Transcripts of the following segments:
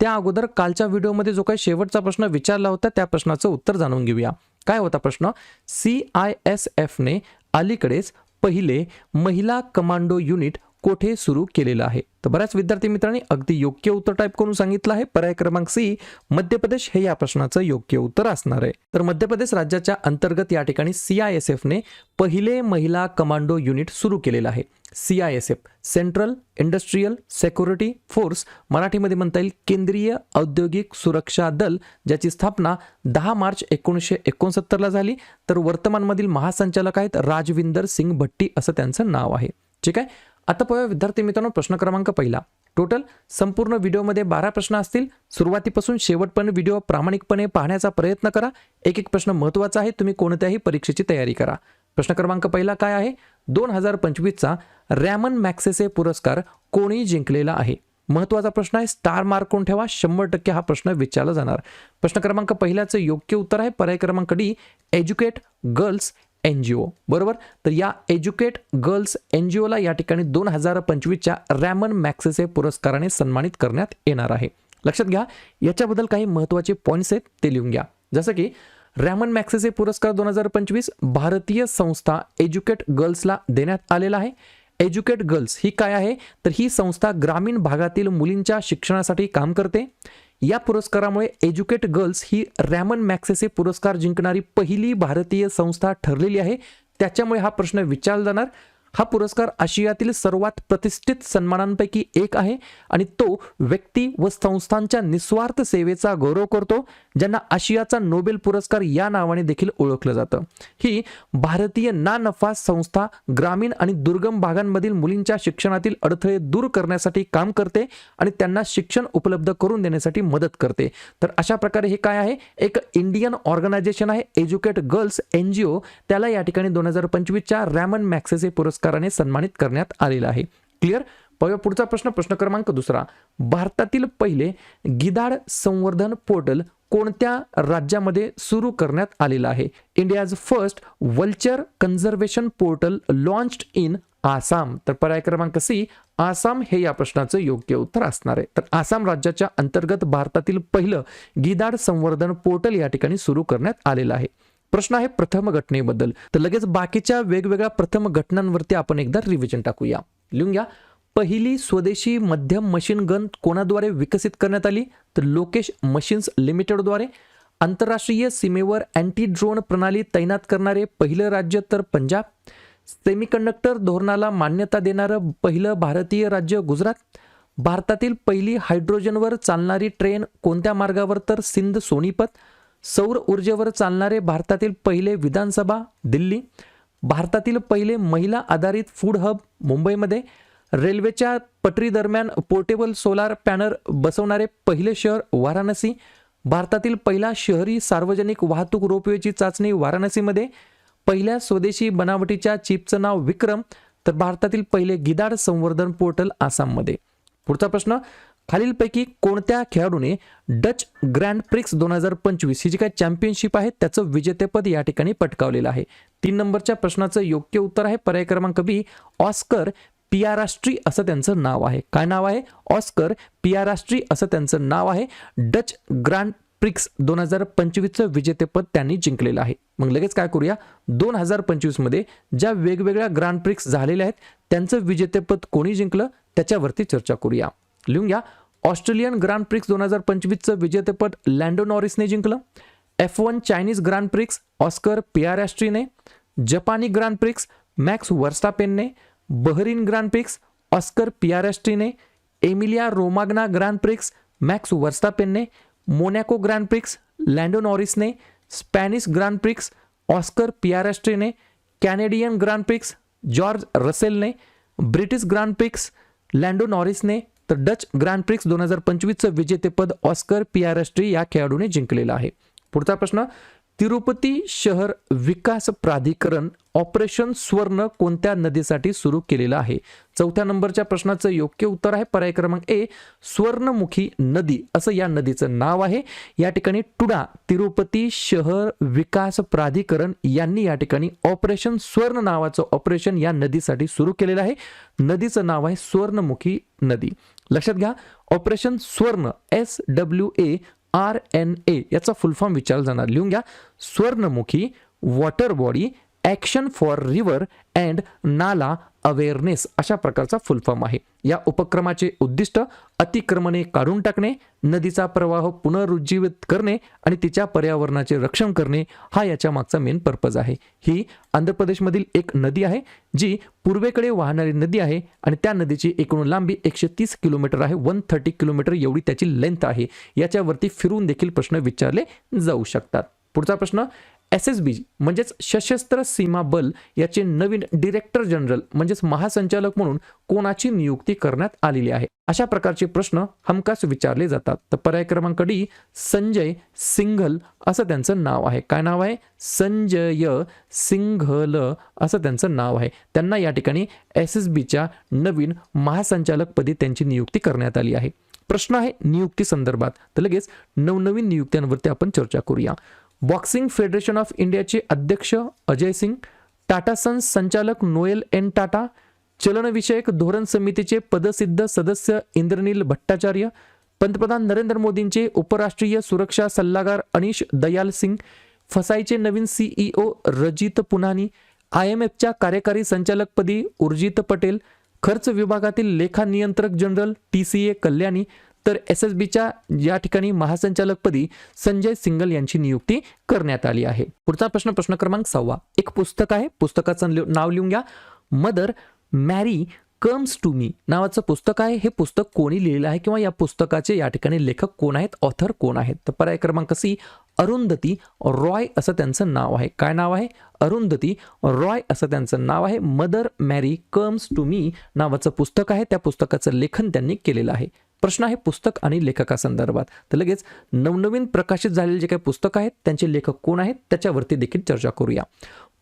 त्या अगोदर कालच्या व्हिडिओमध्ये जो काही शेवटचा प्रश्न विचारला होता त्या प्रश्नाचं उत्तर जाणून घेऊया. काय होता प्रश्न? सी आय एस एफने अलीकडेच पहिले महिला कमांडो युनिट कोठे सुरू केलेलं आहे? तर बऱ्याच विद्यार्थी मित्रांनी अगदी योग्य उत्तर टाईप करून सांगितलं आहे. पर्याय क्रमांक सी मध्य प्रदेश हे या प्रश्नाचं योग्य उत्तर असणार आहे. तर मध्य प्रदेश राज्याच्या अंतर्गत या ठिकाणी सी आय एस एफने पहिले महिला कमांडो युनिट सुरू केलेलं आहे. C I S F central industrial security force मराठीमध्ये म्हणता येईल केंद्रीय औद्योगिक सुरक्षा दल ज्याची स्थापना दहा मार्च एकोणीसशे एकोणसत्तरला झाली. तर वर्तमानमधील महासंचालक आहेत राजविंदर सिंग भट्टी असं त्यांचं नाव आहे. ठीक आहे? आता पाहूया विद्यार्थी मित्रांनो प्रश्न क्रमांक पहिला. टोटल संपूर्ण व्हिडिओमध्ये बारा प्रश्न असतील. सुरुवातीपासून शेवटपर्यंत व्हिडिओ प्रामाणिकपणे पाहण्याचा प्रयत्न करा. एक एक प्रश्न महत्त्वाचा आहे. तुम्ही कोणत्याही परीक्षेची तयारी करा. प्रश्न क्रमांक पहिला काय आहे? दोन हजार पंचवीसचा रॅमन मॅक्सेसे पुरस्कार कोणी जिंकलेला आहे? महत्त्वाचा प्रश्न आहे स्टार मार्क कोण ठेवा? शंभर टक्के हा प्रश्न विचारला जाणार. प्रश्न क्रमांक पहिल्याचं योग्य उत्तर आहे. पर्याय क्रमांक D educate girls N G O बरोबर? तर या एज्युकेट गर्ल्स एन जी ओला या ठिकाणी दोन हजार पंचवीसच्या रॅमन मॅक्सेसे पुरस्काराने सन्मानित करण्यात येणार आहे. लक्षात घ्या याच्याबद्दल काही महत्त्वाचे पॉईंट्स आहेत ते लिहून घ्या. जसं की रॅमन मॅक्सेसे पुरस्कार दोन हजार पंचवीस भारतीय संस्था एज्युकेट गर्ल्सला देण्यात आलेला आहे. एज्युकेट गर्ल्स ही काय आहे? तर ही संस्था ग्रामीण भागातील मुलींच्या शिक्षणासाठी काम करते. या पुरस्कारामुळे एज्युकेट गर्ल्स ही रॅमन मॅक्सेसे पुरस्कार जिंकणारी पहिली भारतीय संस्था ठरलेली आहे. त्याच्यामुळे हा प्रश्न विचारला जाणार. हा पुरस्कार आशियातील सर्वात प्रतिष्ठित सन्मानांपैकी एक आहे आणि तो व्यक्ती व संस्थांच्या निस्वार्थ सेवेचा गौरव करतो ज्यांना आशियाचा नोबेल पुरस्कार या नावाने देखील ओळखलं जातं. ही भारतीय ना नफा संस्था ग्रामीण आणि दुर्गम भागांमधील मुलींच्या शिक्षणातील अडथळे दूर करण्यासाठी काम करते आणि त्यांना शिक्षण उपलब्ध करून देण्यासाठी मदत करते. तर अशा प्रकारे हे काय आहे? एक इंडियन ऑर्गनायझेशन आहे educate girls N G O. त्याला या ठिकाणी दोन हजार पंचवीसच्या रॅमन मॅक्सेसे पुरस्काराने सन्मानित करण्यात आलेला आहे. क्लिअर पाहूया पुढचा प्रश्न. प्रश्न क्रमांक दुसरा. भारतातील पहिले गिधाड संवर्धन पोर्टल कोणत्या राज्यामध्ये सुरू करण्यात आलेलं आहे? India's first vulture conservation portal launched in Assam. तर पर्याय क्रमांक सी आसाम हे या प्रश्नाचं योग्य उत्तर असणार आहे. तर आसाम राज्याच्या अंतर्गत भारतातील पहिलं गिधाड संवर्धन पोर्टल या ठिकाणी सुरू करण्यात आलेलं आहे. प्रश्न आहे प्रथम घटनेबद्दल. तर लगेच बाकीच्या वेगवेगळ्या प्रथम घटनांवरती आपण एकदा रिव्हिजन टाकूया. लिहून घ्या. पहिली स्वदेशी मध्यम मशीन गन कोणाद्वारे विकसित करण्यात आली? तर लोकेश मशीन्स लिमिटेडद्वारे. आंतरराष्ट्रीय सीमेवर अँटी ड्रोन प्रणाली तैनात करणारे पहिलं राज्य तर पंजाब. सेमीकंडक्टर धोरणाला मान्यता देणारं पहिलं भारतीय राज्य गुजरात. भारतातील पहिली हायड्रोजनवर चालणारी ट्रेन कोणत्या मार्गावर? तर सिंध सोनीपत सौर ऊर्जेवर चालणारे भारतातील पहिले विधानसभा दिल्ली. भारतातील पहिले महिला आधारित फूड हब मुंबईमध्ये. रेल्वेच्या पटरीदरम्यान पोर्टेबल सोलार पॅनल बसवणारे पहिले शहर वाराणसी. भारतातील पहिला शहरी सार्वजनिक वाहतूक रोपवेची चाचणी वाराणसीमध्ये. पहिल्या स्वदेशी बनावटीच्या चिपचं नाव विक्रम तर भारतातील पहिले गिदाड संवर्धन पोर्टल आसाममध्ये. पुढचा प्रश्न खालीलपैकी कोणत्या खेळाडूने डच ग्रँड प्रिक्स दोन हजार पंचवीस ही जी काही चॅम्पियनशिप आहे त्याचं विजेतेपद या ठिकाणी पटकावलेलं आहे. तीन नंबरच्या प्रश्नाचं योग्य उत्तर आहे. पर्याय क्रमांक बी ऑस्कर पियाराष्ट्री असं त्यांचं नाव आहे. काय नाव आहे? ऑस्कर पियाराष्ट्री असं त्यांचं नाव आहे. डच ग्रँड प्रिक्स दोन हजार पंचवीसचं विजेतेपद त्यांनी जिंकलेलं आहे. मग लगेच काय करूया? दोन हजार पंचवीसमध्ये ज्या वेगवेगळ्या ग्रँड प्रिक्स झालेल्या आहेत त्यांचं विजेतेपद कोणी जिंकलं? त्याच्यावरती चर्चा करूया. लिहून घ्या. ऑस्ट्रेलियन ग्रँड प्रिक्स दोन हज़ार पंचवीसचं विजेतेपद लँडो नॉरिसने जिंकलं. F one Chinese Grand Prix Oscar पियारॅस्ट्रीने जपानी ग्रँड प्रिक्स मॅक्स वर्स्टापेनने, Bahrain Grand Prix Oscar पियारॅस्ट्रीने Emilia Romagna Grand Prix Max वर्स्टापेनने, Monaco Grand Prix Lando नॉरिसने, स्पॅनिश ग्रँड प्रिक्स ऑस्कर पियारॅस्ट्रीने कॅनेडियन ग्रँड प्रिक्स जॉर्ज रसेलने, British Grand Prix Lando नॉरिसने तर Dutch grand prix दोन हजार पंचवीसचं विजेतेपद Oscar पियारस्ट्री या खेळाडूने जिंकलेलं आहे. पुढचा प्रश्न तिरुपती शहर विकास प्राधिकरण ऑपरेशन स्वर्ण कोणत्या नदीसाठी सुरू केलेलं आहे? चौथ्या नंबरच्या प्रश्नाचं योग्य उत्तर आहे पर्याय क्रमांक ए स्वर्णमुखी नदी. असं या नदीचं नाव आहे. या ठिकाणी टुडा तिरुपती शहर विकास प्राधिकरण यांनी या ठिकाणी ऑपरेशन स्वर्ण नावाचं ऑपरेशन या नदीसाठी सुरू केलेलं आहे. नदीचं नाव आहे स्वर्णमुखी नदी. लक्षात घ्या operation Swarna S W A R N A याचा फुल फॉर्म विचारला जाणार. लिहून घ्या Swarnamukhi water body action for river and nala awareness अशा प्रकारचा फुल फॉर्म आहे. या उपक्रमाचे उद्दिष्ट अतिक्रमणे काढून टाकणे नदीचा प्रवाह पुनरुज्जीवित करणे आणि तिच्या पर्यावरणाचे रक्षण करणे हा याच्या मागचा मेन पर्पज आहे. ही आंध्र प्रदेशमधील एक नदी आहे जी पूर्वेकडे वाहणारी नदी आहे आणि त्या नदीची एकूण लांबी एकशे तीस किलोमीटर आहे वन थर्टी किलोमीटर एवढी त्याची लेंथ आहे. याच्यावरती फिरून देखील प्रश्न विचारले जाऊ शकतात. पुढचा प्रश्न एस एस बी म्हणजेच सशस्त्र सीमा बल याचे नवीन डिरेक्टर जनरल म्हणजेच महासंचालक म्हणून कोणाची नियुक्ती करण्यात आलेली आहे? अशा प्रकारचे प्रश्न हमखास विचारले जातात. तर पर्याय क्रमांक डी संजय सिंघल असं त्यांचं नाव आहे. काय नाव आहे? संजय सिंघल असं त्यांचं नाव आहे. त्यांना या ठिकाणी एस एस बीच्या नवीन महासंचालकपदी त्यांची नियुक्ती करण्यात आली आहे. प्रश्न आहे नियुक्ती संदर्भात. तर लगेच नवनवीन नियुक्त्यांवरती आपण चर्चा करूया. बॉक्सिंग फेडरेशन ऑफ इंडियाचे अध्यक्ष अजय सिंग टाटा सन्स संचालक नोएल एन टाटा चलनविषयक धोरण समितीचे पदसिद्ध सदस्य इंद्रनील भट्टाचार्य पंतप्रधान नरेंद्र मोदींचे उपराष्ट्रीय सुरक्षा सल्लागार अनिश दयाल सिंग फसाईचे नवीन CEO Rajit Punani I M एफच्या कार्यकारी संचालकपदी उर्जित पटेल खर्च विभागातील लेखा नियंत्रक general T C A Kalyani तर एस एस बीच्या या ठिकाणी महासंचालकपदी संजय सिंगल यांची नियुक्ती करण्यात आली आहे. पुढचा प्रश्न प्रश्न क्रमांक सहावा एक पुस्तक आहे. पुस्तकाचं नाव लिहून घ्या. Mother Mary comes to me नावाचं पुस्तक आहे. हे पुस्तक कोणी लिहिलं आहे किंवा या पुस्तकाचे या ठिकाणी लेखक कोण आहेत? ऑथर कोण आहेत? तर पर्याय क्रमांक सी अरुंधती रॉय असं त्यांचं नाव आहे. काय नाव आहे? अरुंधती रॉय असं त्यांचं नाव आहे. Mother Mary comes to me नावाचं पुस्तक आहे. त्या पुस्तकाचं लेखन त्यांनी केलेलं आहे. प्रश्न आहे पुस्तक आणि लेखकासंदर्भात. तर लगेच नवनवीन प्रकाशित झालेले जे काही पुस्तक आहेत त्यांचे लेखक कोण आहेत? त्याच्यावरती देखील चर्चा करूया.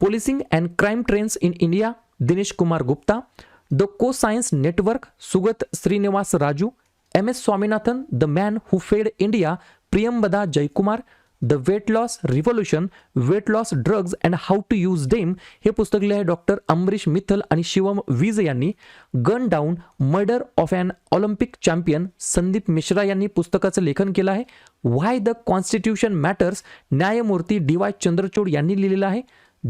Policing and crime trends in India Dinesh Kumar Gupta. The conscience network Sugata Srinivasaraju M S Swaminathan the man who fed India Priyambada Jayakumar the weight loss revolution weight loss drugs and how to use them हे पुस्तक लिहिले आहे doctor Amrish Mittal आणि शिवम वीज यांनी gun down murder of an Olympic champion Sandeep Mishra यांनी पुस्तकाचं लेखन केलं आहे. व्हाय द कॉन्स्टिट्यूशन मॅटर्स न्यायमूर्ती डी वाय चंद्रचूड यांनी लिहिलेलं आहे.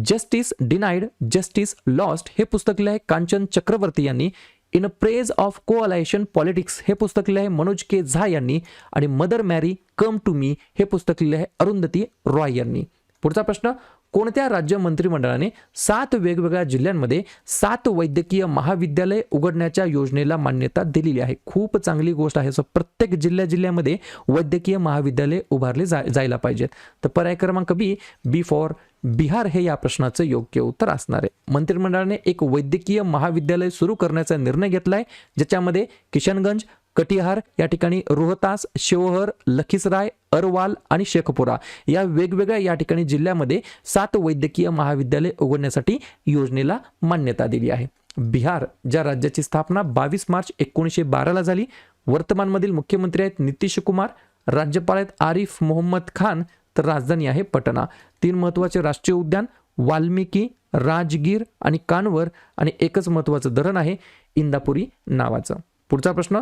जस्टिस डिनाईड जस्टिस लॉस्ट हे पुस्तक लिहिले आहे कांचन चक्रवर्ती यांनी. In a praise of coalition politics हे पुस्तक लिहिले आहे मनोज के झा यांनी. आणि mother Mary come to me हे पुस्तक लिहिले आहे अरुंधती रॉय यांनी. पुढचा प्रश्न कोणत्या राज्य मंत्रिमंडळाने सात वेगवेगळ्या जिल्ह्यांमध्ये सात वैद्यकीय महाविद्यालय उघडण्याच्या योजनेला मान्यता दिलेली आहे? खूप चांगली गोष्ट आहे. सो प्रत्येक जिल्ह्या जिल्ह्यामध्ये वैद्यकीय महाविद्यालय उभारले जा जायला पाहिजेत. तर पर्याय क्रमांक बी बी फॉर बिहार हे या प्रश्नाचं योग्य उत्तर असणार आहे. मंत्रिमंडळाने एक वैद्यकीय महाविद्यालय सुरू करण्याचा निर्णय घेतला आहे ज्याच्यामध्ये किशनगंज कटिहार या ठिकाणी रोहतास शिवहर लखीसराय अरवाल आणि शेखपुरा या वेगवेगळ्या या ठिकाणी जिल्ह्यामध्ये सात वैद्यकीय महाविद्यालय उघडण्यासाठी योजनेला मान्यता दिली आहे. बिहार ज्या राज्याची स्थापना बावीस मार्च एकोणीसशे बाराला झाली वर्तमानमधील मुख्यमंत्री आहेत नितीश कुमार राज्यपाल आहेत आरिफ मोहम्मद खान तर राजधानी आहे पटना. तीन महत्त्वाचे राष्ट्रीय उद्यान वाल्मिकी राजगीर आणि कानवर आणि एकच महत्त्वाचं धरण आहे इंदापुरी नावाचं. पुढचा प्रश्न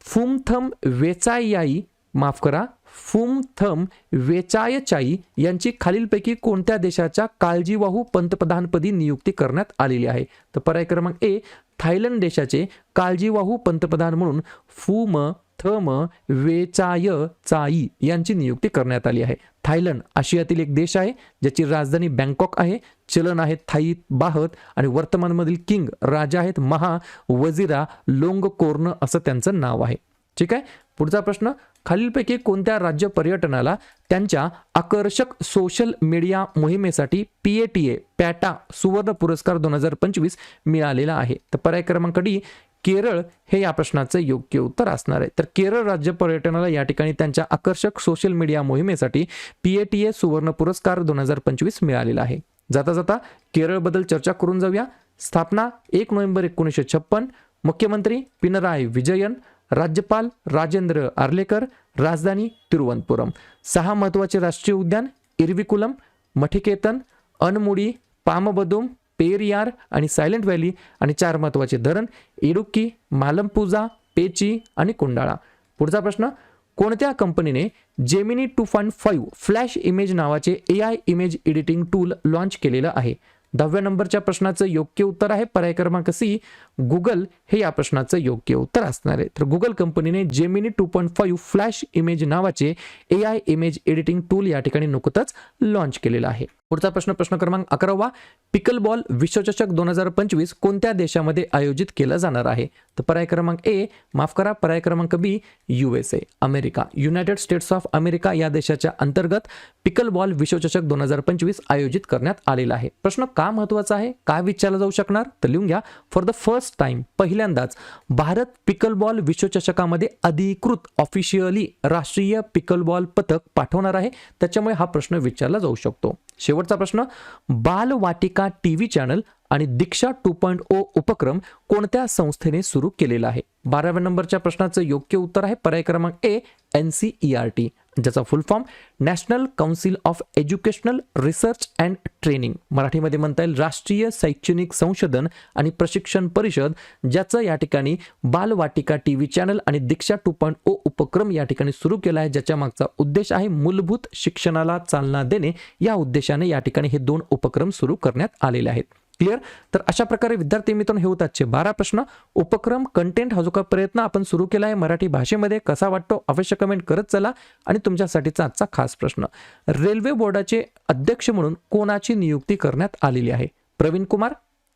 फुमथम वेचायाई माफ करा फुमथम वेचायचाई यांची खालीलपैकी कोणत्या देशाच्या काळजीवाहू पंतप्रधानपदी नियुक्ती करण्यात आलेली आहे? तर पर्याय क्रमांक ए थायलंड देशाचे काळजीवाहू पंतप्रधान म्हणून फुम थम वेचाय चाई यांची नियुक्ती करण्यात आली आहे. थायलंड आशियातील एक देश आहे ज्याची राजधानी बँकॉक आहे. चलन आहे थाई बाहत आणि वर्तमानमधील किंग राजा आहेत महा वजिरा लोंगकोर्न असं त्यांचं नाव आहे. ठीक आहे? पुढचा प्रश्न खालीलपैकी कोणत्या राज्य पर्यटनाला त्यांच्या आकर्षक सोशल मीडिया मोहिमेसाठी P A T A PATA सुवर्ण पुरस्कार दोन हजार पंचवीस मिळालेला आहे? तर पर्याय क्रमांक डी केरळ हे या प्रश्नाचं योग्य उत्तर असणार आहे. तर केरळ राज्य पर्यटनाला या ठिकाणी त्यांच्या आकर्षक सोशल मीडिया मोहिमेसाठी पी ए टी ए सुवर्ण पुरस्कार दोन हजार पंचवीस मिळालेला आहे. जाता जाता केरळबद्दल चर्चा करून जाऊया. स्थापना एक नोव्हेंबर एकोणीसशे छप्पन मुख्यमंत्री पिनराय विजयन राज्यपाल राजेंद्र आर्लेकर राजधानी तिरुवनंतपुरम. सहा महत्त्वाचे राष्ट्रीय उद्यान इरविकुलम मठिकेतन अनमुडी पामबदुम पेरियार आणि सायलेंट व्हॅली आणि चार महत्त्वाचे धरण इडुक्की मालमपूजा पेची आणि कुंडाळा. पुढचा प्रश्न कोणत्या कंपनीने Gemini two point five flash image नावाचे A I image editing tool launch केलेलं आहे? दहाव्या नंबरच्या प्रश्नाचं योग्य उत्तर आहे पर्याय क्रमांक सी गुगल हे या प्रश्नाचं योग्य उत्तर असणार आहे. तर गुगल कंपनीने Gemini two point five flash image नावाचे A I image editing tool या ठिकाणी नुकतंच लॉन्च केलेलं आहे. पुढचा प्रश्न प्रश्न क्रमांक अकरावा. पिकल बॉल विश्वचषक दोन हजार पंचवीस कोणत्या देशामध्ये आयोजित केला जाणार आहे? तर पर्याय क्रमांक ए माफ करा पर्याय क्रमांक B U S A America. United States of America या देशाच्या अंतर्गत पिकल बॉल विश्वचषक दोन हजार पंचवीस आयोजित करण्यात आलेला आहे. प्रश्न का महत्त्वाचा आहे? काय विचारला जाऊ शकणार? तर लिहून घ्या. फॉर द फर्स्ट टाइम पहिल्यांदाच भारत पिकलबॉल विश्वचषकामध्ये अधिकृत ऑफिशियली राष्ट्रीय पिकलबॉल पथक पाठवणार आहे. त्याच्यामुळे हा प्रश्न विचारला जाऊ शकतो. शेवटचा प्रश्न बाल वाटिका टी व्ही चॅनल आणि दीक्षा टू पॉईंट ओ उपक्रम कोणत्या संस्थेने सुरू केलेला आहे? बाराव्या नंबरच्या प्रश्नाचं योग्य उत्तर आहे. पर्याय क्रमांक A N C E R T ज्याचा full form national council of educational research and training मराठीमध्ये म्हणता येईल राष्ट्रीय शैक्षणिक संशोधन आणि प्रशिक्षण परिषद ज्याचं या ठिकाणी बालवाटिका टी व्ही चॅनल आणि दीक्षा टू पॉईंट ओ उपक्रम या ठिकाणी सुरू केला आहे ज्याच्या मागचा उद्देश आहे मूलभूत शिक्षणाला चालना देणे. या उद्देशाने या ठिकाणी हे दोन उपक्रम सुरू करण्यात आलेले आहेत. क्लिअर? तर अशा प्रकारे विद्यार्थी मित्रांनो हे होत आजचे बारा प्रश्न. उपक्रम कंटेंट हा जो का प्रयत्न आपण सुरू केला आहे मराठी भाषेमध्ये. कसा वाटतो? अवश्य कमेंट करत चला. आणि तुमच्यासाठीचा आजचा खास प्रश्न. रेल्वे बोर्डाचे अध्यक्ष म्हणून कोणाची नियुक्ती करण्यात आलेली आहे? प्रवीण कुमार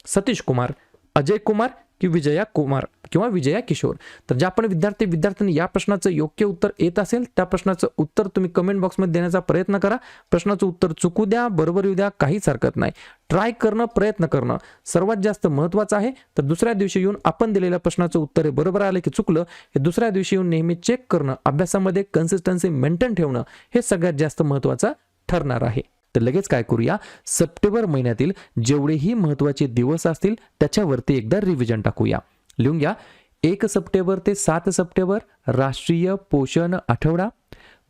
सतीश कुमार अजय कुमार की विजया कुमार? किंवा विजया किशोर. तर ज्या पण विद्यार्थी विद्यार्थ्यांनी या प्रश्नाचं योग्य उत्तर येत असेल त्या प्रश्नाचं उत्तर तुम्ही कमेंट बॉक्समध्ये देण्याचा प्रयत्न करा. प्रश्नाचं उत्तर चुकू द्या बरोबर येऊ द्या काहीच हरकत नाही. ट्राय करणं प्रयत्न करणं सर्वात जास्त महत्त्वाचं आहे. तर दुसऱ्या दिवशी येऊन आपण दिलेल्या प्रश्नाचं उत्तर हे बरोबर आलं की चुकलं हे दुसऱ्या दिवशी येऊन नेहमी चेक करणं अभ्यासामध्ये कन्सिस्टन्सी मेंटेन ठेवणं हे सगळ्यात जास्त महत्त्वाचं ठरणार आहे. तर लगेच काय करूया? सप्टेंबर महिन्यातील जेवढेही महत्त्वाचे दिवस असतील त्याच्यावरती एकदा रिव्हिजन टाकूया. लिहून घ्या. एक सप्टेंबर ते सात सप्टेंबर राष्ट्रीय पोषण आठवडा.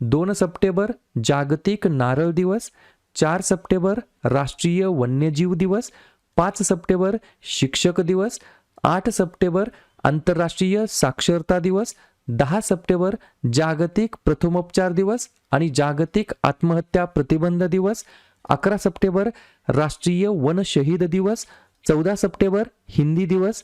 दोन सप्टेंबर जागतिक नारळ दिवस. चार सप्टेंबर राष्ट्रीय वन्यजीव दिवस. पाच सप्टेंबर शिक्षक दिवस. आठ सप्टेंबर आंतरराष्ट्रीय साक्षरता दिवस. दहा सप्टेंबर जागतिक प्रथमोपचार दिवस आणि जागतिक आत्महत्या प्रतिबंध दिवस. अकरा सप्टेंबर राष्ट्रीय वन शहीद दिवस. चौदा सप्टेंबर हिंदी दिवस.